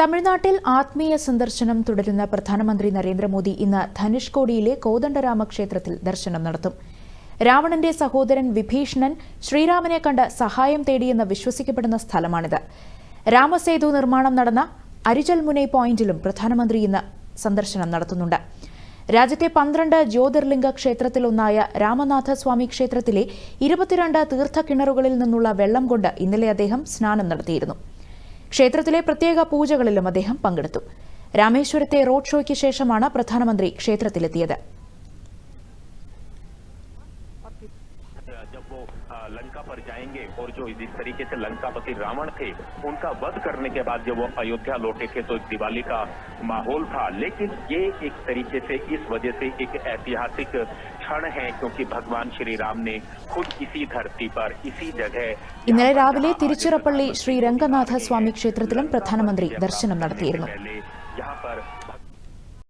തമിഴ്നാട്ടിൽ ആത്മീയ സന്ദർശനം തുടരുന്ന പ്രധാനമന്ത്രി നരേന്ദ്രമോദി ഇന്ന് ധനുഷ്കോടിയിലെ കോദണ്ഡരാമ ക്ഷേത്രത്തിൽ ദർശനം നടത്തും. രാവണന്റെ സഹോദരൻ വിഭീഷണൻ ശ്രീരാമനെ കണ്ട് സഹായം തേടിയെന്ന് വിശ്വസിക്കപ്പെടുന്ന സ്ഥലമാണിത്. രാമസേതു നിർമ്മാണം നടന്ന അരിചൽമുനൈ പോയിന്റിലും പ്രധാനമന്ത്രി ഇന്ന് സന്ദർശനം നടത്തുന്നുണ്ട്. രാജ്യത്തെ പന്ത്രണ്ട് ജ്യോതിർലിംഗ ക്ഷേത്രത്തിലൊന്നായ രാമനാഥസ്വാമി ക്ഷേത്രത്തിലെ ഇരുപത്തിരണ്ട് തീർത്ഥക്കിണറുകളിൽ നിന്നുള്ള വെള്ളം കൊണ്ട് ഇന്നലെ അദ്ദേഹം സ്നാനം നടത്തിയിരുന്നു. ക്ഷേത്രത്തിലെ പ്രത്യേക പൂജകളിലും അദ്ദേഹം പങ്കെടുത്തു. രാമേശ്വരത്തെ റോഡ് ഷോയ്ക്ക് ശേഷമാണ് പ്രധാനമന്ത്രി ക്ഷേത്രത്തിലെത്തിയത്. जब वो अ, लंका पर जाएंगे और जो जिस तरीके से लंकापति रावण थे उनका वध करने के बाद जब वो अयोध्या लौटे थे तो एक दिवाली का माहौल था लेकिन ये एक तरीके से इस वजह से एक ऐतिहासिक क्षण है क्योंकि भगवान श्री राम ने खुद इसी धरती पर इसी जगह ഇന്നലെ രാവിലെ തിരുച്ചിറപ്പള്ളി ശ്രീ രംഗനാഥ സ്വാമി ക്ഷേത്രത്തിലും പ്രധാനമന്ത്രി ദർശനം നടത്തിയിരുന്നു पहले यहाँ पर